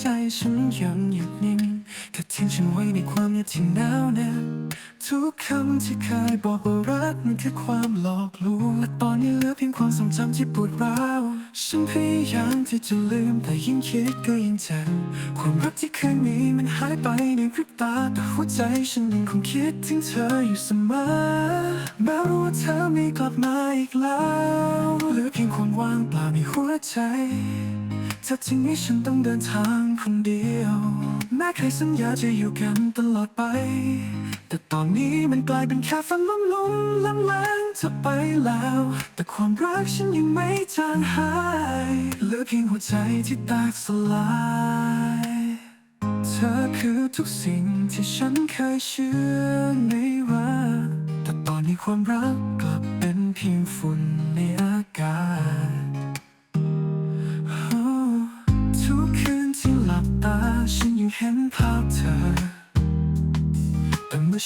ใจฉันยังหยุดนิ่งเธอทิ้งฉันไว้ในความเงียบที่หนาวแน่ทุกคำที่เคยบอกว่ารักมันคือความหลอกลวงและตอนนี้เหลือเพียงความทรงจำที่ปวดร้าวฉันพยายามที่จะลืมแต่ยิ่งคิดก็ยิ่งเจ็บความรักที่เคยมีมันหายไปในพริบตาแต่หัวใจฉันยังคงคิดถึงเธออยู่เสมอแม้รู้ว่าเธอไม่กลับมาอีกแล้วเหลือเพียงความว่างเปล่าในหัวใจ เธอทิ้งให้ฉันต้องเดินทางคนเดียว แม้เคยสัญญาจะอยู่กันตลอดไป แต่ตอนนี้มันกลายเป็นแค่ฝันล้มลุมๆล้ำล้างเธอไปแล้ว แต่ความรักฉันยังไม่จางหายเหลือเพียงหัวใจที่แตกสลายเธอคือทุกสิ่งที่ฉันเคยเชื่อในรักแต่ตอนนี้ความรัก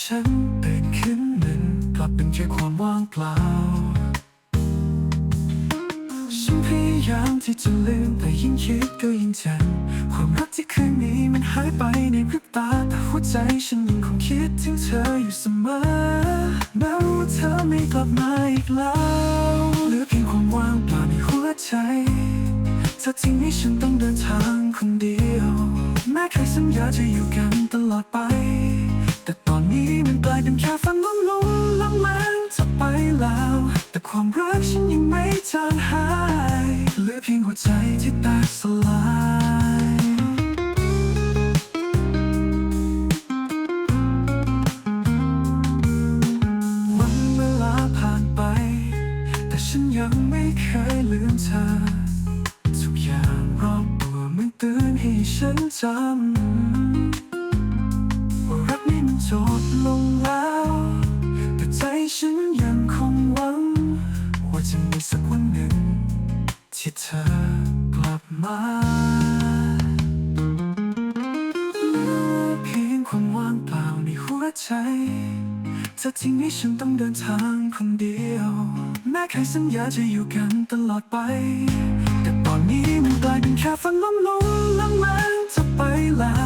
ฉันตื่นขึ้นมันกลับเป็นแค่ความว่างเปล่า ฉันพยายามที่จะลืมแต่ยิ่งคิดก็ยิ่งเจ็บความรักที่เคยมีมันหายไปในพริบตา แต่หัวใจฉันยังคงคิดถึงเธออยู่เสมอแม้รู้ว่าเธอไม่กลับมาอีกแล้วเหลือเพียงความว่างเปล่าในหัวใจเธอทิ้งให้ฉันต้องเดินทางคนเดียว แม้เคยสัญญาจะอยู่กันตลอดไป แต่ตอนนี้มันกลายเป็นแค่ฝันล้มลุมล้ำมันจะไปแล้ว แต่ความรักฉันยังไม่จางหายเหลือเพียงหัวใจที่แตกสลายวันเวลาผ่านไป แต่ฉันยังไม่เคยลืมเธอ ทุกอย่างรอบตัวมันเตือนให้ฉันจำ เธอกลับมาเหลือเพียงความว่างเปล่าในหัวใจจะทิ้งให้ฉันต้องเดินทางคนเดียว แม้เคยสัญญาจะอยู่กันตลอดไป แต่ตอนนี้มันกลายเป็นแค่ฝันล้มลุมๆล้ำมันจะไปแล้ว